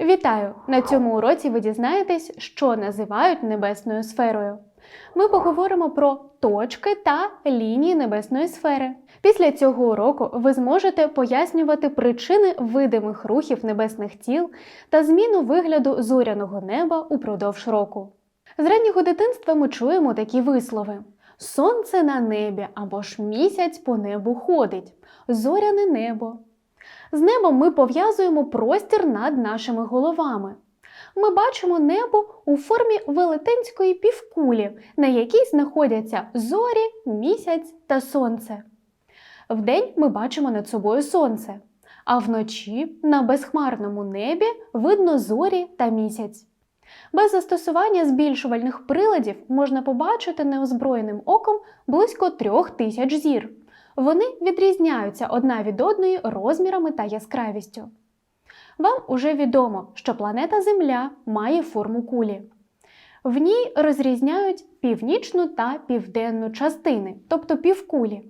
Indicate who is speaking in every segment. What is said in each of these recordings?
Speaker 1: Вітаю! На цьому уроці ви дізнаєтесь, що називають небесною сферою. Ми поговоримо про точки та лінії небесної сфери. Після цього уроку ви зможете пояснювати причини видимих рухів небесних тіл та зміну вигляду зоряного неба упродовж року. З раннього дитинства ми чуємо такі вислови: Сонце на небі або ж місяць по небу ходить, зоряне небо. З небом ми пов'язуємо простір над нашими головами. Ми бачимо небо у формі велетенської півкулі, на якій знаходяться зорі, місяць та сонце. Вдень ми бачимо над собою сонце, а вночі на безхмарному небі видно зорі та місяць. Без застосування збільшувальних приладів можна побачити неозброєним оком близько трьох тисяч зір. Вони відрізняються одна від одної розмірами та яскравістю. Вам уже відомо, що планета Земля має форму кулі. В ній розрізняють північну та південну частини, тобто півкулі.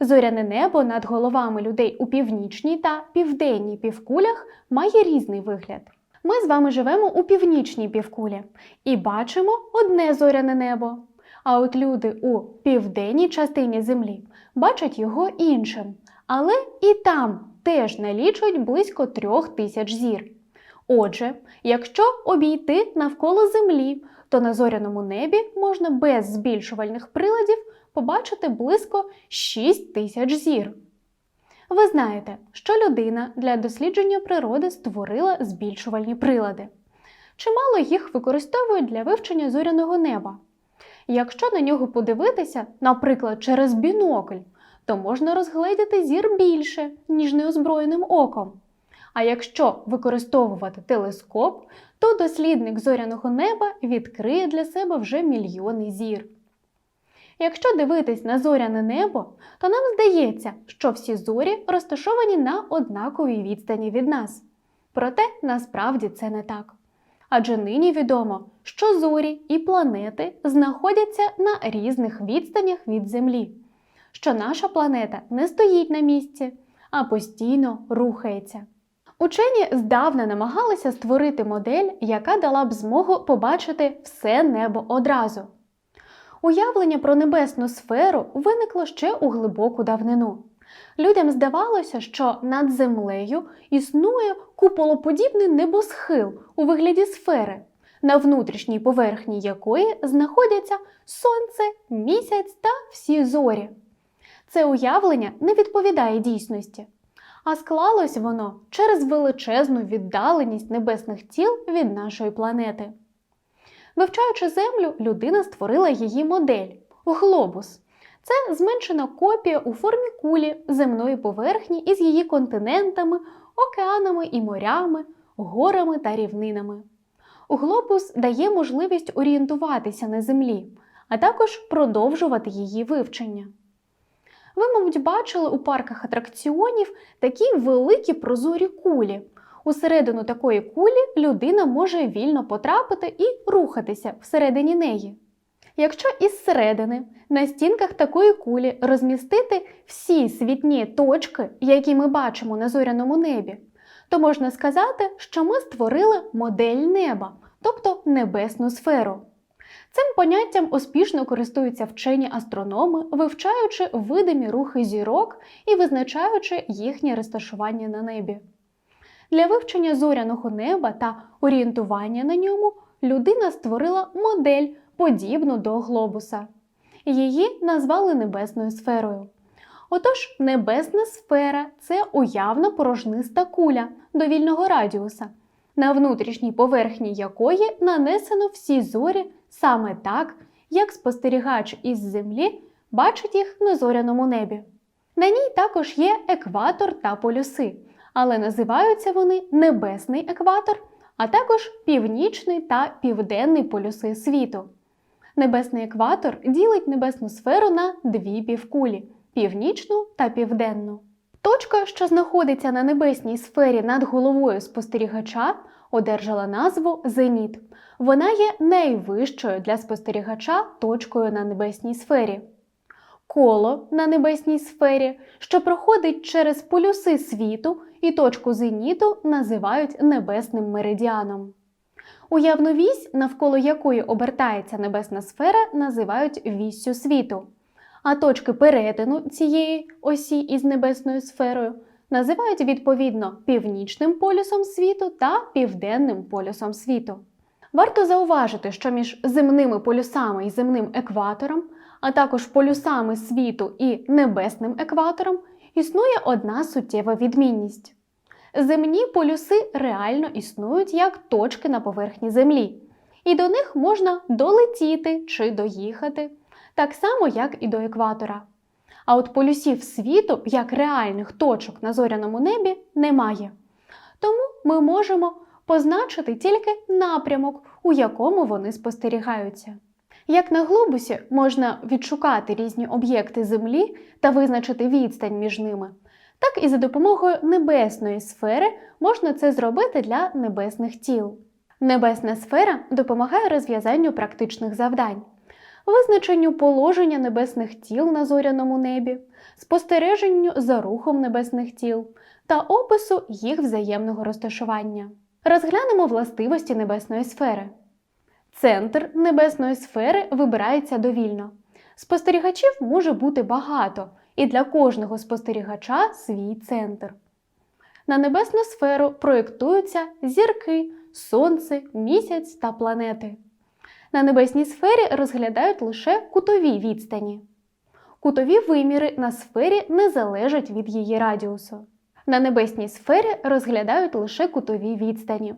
Speaker 1: Зоряне небо над головами людей у північній та південній півкулях має різний вигляд. Ми з вами живемо у північній півкулі і бачимо одне зоряне небо. А от люди у південній частині Землі бачать його іншим. Але і там теж налічують близько трьох тисяч зір. Отже, якщо обійти навколо Землі, то на зоряному небі можна без збільшувальних приладів побачити близько 6 тисяч зір. Ви знаєте, що людина для дослідження природи створила збільшувальні прилади. Чимало їх використовують для вивчення зоряного неба. Якщо на нього подивитися, наприклад, через бінокль, то можна розгледіти зір більше, ніж неозброєним оком. А якщо використовувати телескоп, то дослідник зоряного неба відкриє для себе вже мільйони зір. Якщо дивитись на зоряне небо, то нам здається, що всі зорі розташовані на однаковій відстані від нас. Проте насправді це не так. Адже нині відомо, що зорі і планети знаходяться на різних відстанях від Землі, що наша планета не стоїть на місці, а постійно рухається. Учені здавна намагалися створити модель, яка дала б змогу побачити все небо одразу. Уявлення про небесну сферу виникло ще у глибоку давнину. Людям здавалося, що над землею існує куполоподібний небосхил у вигляді сфери, на внутрішній поверхні якої знаходяться сонце, місяць та всі зорі. Це уявлення не відповідає дійсності, а склалось воно через величезну віддаленість небесних тіл від нашої планети. Вивчаючи Землю, людина створила її модель глобус. Це зменшена копія у формі кулі земної поверхні із її континентами, океанами і морями, горами та рівнинами. Глобус дає можливість орієнтуватися на землі, а також продовжувати її вивчення. Ви, мабуть, бачили у парках атракціонів такі великі прозорі кулі. Усередину такої кулі людина може вільно потрапити і рухатися всередині неї. Якщо із середини на стінках такої кулі розмістити всі світні точки, які ми бачимо на зоряному небі, то можна сказати, що ми створили модель неба, тобто небесну сферу. Цим поняттям успішно користуються вчені астрономи, вивчаючи видимі рухи зірок і визначаючи їхнє розташування на небі. Для вивчення зоряного неба та орієнтування на ньому людина створила модель, подібну до глобуса. Її назвали небесною сферою. Отож, небесна сфера це уявна порожниста куля довільного радіуса, на внутрішній поверхні якої нанесено всі зорі саме так, як спостерігач із Землі бачить їх на зоряному небі. На ній також є екватор та полюси, але називаються вони небесний екватор, а також північний та південний полюси світу. Небесний екватор ділить небесну сферу на дві півкулі північну та південну. Точка, що знаходиться на небесній сфері над головою спостерігача, одержала назву Зеніт. Вона є найвищою для спостерігача точкою на небесній сфері. коло на небесній сфері, що проходить через полюси світу і точку зеніту називають небесним меридіаном. Уявну вісь, навколо якої обертається небесна сфера, називають віссю світу, а точки перетину цієї осі із небесною сферою називають відповідно північним полюсом світу та південним полюсом світу. Варто зауважити, що між земними полюсами і земним екватором, а також полюсами світу і небесним екватором, існує одна суттєва відмінність. Земні полюси реально існують як точки на поверхні Землі, і до них можна долетіти чи доїхати, так само, як і до екватора. А от полюсів світу, як реальних точок на зоряному небі, немає. Тому ми можемо позначити тільки напрямок, у якому вони спостерігаються. Як на глобусі можна відшукати різні об'єкти Землі та визначити відстань між ними, так і за допомогою небесної сфери можна це зробити для небесних тіл. Небесна сфера допомагає розв'язанню практичних завдань, визначенню положення небесних тіл на зоряному небі, спостереженню за рухом небесних тіл та опису їх взаємного розташування. Розглянемо властивості небесної сфери. Центр небесної сфери вибирається довільно. Спостерігачів може бути багато, і для кожного спостерігача свій центр. На небесну сферу проєктуються зірки, сонце, місяць та планети. На небесній сфері розглядають лише кутові відстані. Кутові виміри на сфері не залежать від її радіусу. На небесній сфері розглядають лише кутові відстані.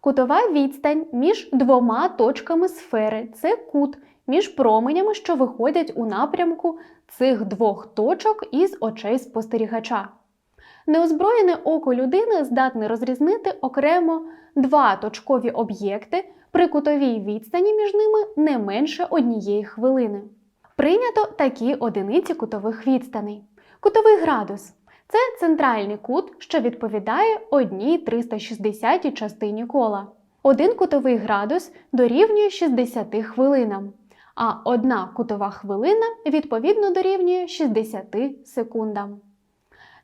Speaker 1: Кутова відстань між двома точками сфери це кут між променями, що виходять у напрямку цих двох точок із очей спостерігача. Неозброєне око людини здатне розрізнити окремо два точкові об'єкти при кутовій відстані між ними не менше однієї хвилини. Прийнято такі одиниці кутових відстаней. Кутовий градус це центральний кут, що відповідає одній 360 частині кола. Один кутовий градус дорівнює 60 хвилинам, а одна кутова хвилина відповідно дорівнює 60 секундам.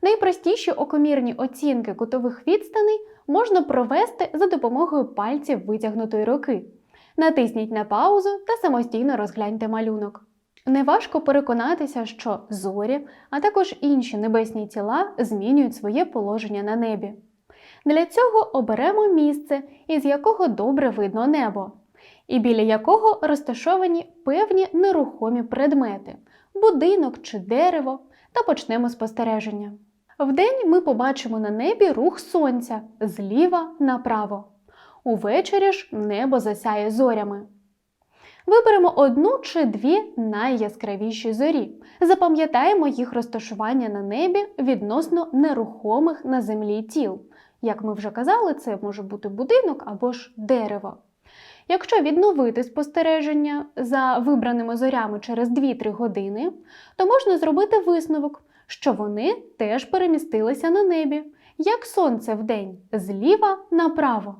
Speaker 1: Найпростіші окомірні оцінки кутових відстаней можна провести за допомогою пальців витягнутої руки. Натисніть на паузу та самостійно розгляньте малюнок. Неважко переконатися, що зорі, а також інші небесні тіла змінюють своє положення на небі. Для цього оберемо місце, із якого добре видно небо, і біля якого розташовані певні нерухомі предмети будинок чи дерево, та почнемо спостереження. Вдень ми побачимо на небі рух сонця зліва направо. Увечері ж небо засяє зорями. Виберемо одну чи дві найяскравіші зорі. Запам'ятаємо їх розташування на небі відносно нерухомих на землі тіл. Як ми вже казали, це може бути будинок або ж дерево. Якщо відновити спостереження за вибраними зорями через 2-3 години, то можна зробити висновок, що вони теж перемістилися на небі, як сонце вдень, зліва направо.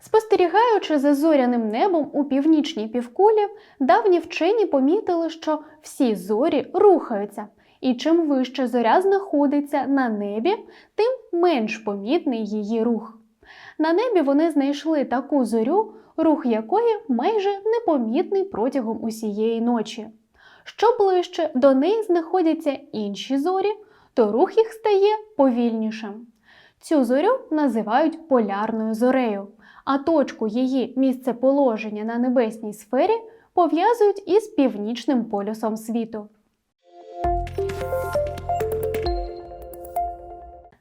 Speaker 1: Спостерігаючи за зоряним небом у північній півкулі, давні вчені помітили, що всі зорі рухаються, і чим вище зоря знаходиться на небі, тим менш помітний її рух. На небі вони знайшли таку зорю, рух якої майже непомітний протягом усієї ночі. Що ближче до неї знаходяться інші зорі, то рух їх стає повільнішим. Цю зорю називають полярною зорею, а точку її місцеположення на небесній сфері пов'язують із північним полюсом світу.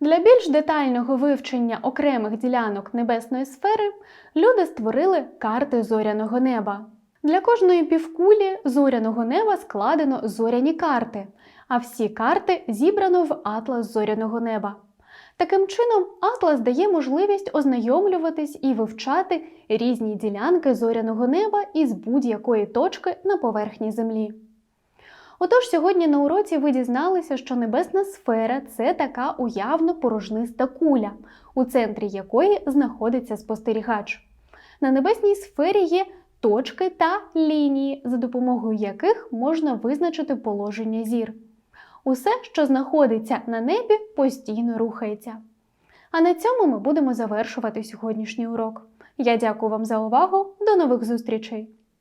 Speaker 1: Для більш детального вивчення окремих ділянок небесної сфери люди створили карти зоряного неба. Для кожної півкулі зоряного неба складено зоряні карти, а всі карти зібрано в атлас зоряного неба. Таким чином, атлас дає можливість ознайомлюватись і вивчати різні ділянки зоряного неба із будь-якої точки на поверхні Землі. Отож, сьогодні на уроці ви дізналися, що небесна сфера це така уявно порожниста куля, у центрі якої знаходиться спостерігач. На небесній сфері є точки та лінії, за допомогою яких можна визначити положення зір. Усе, що знаходиться на небі, постійно рухається. А на цьому ми будемо завершувати сьогоднішній урок. Я дякую вам за увагу. До нових зустрічей!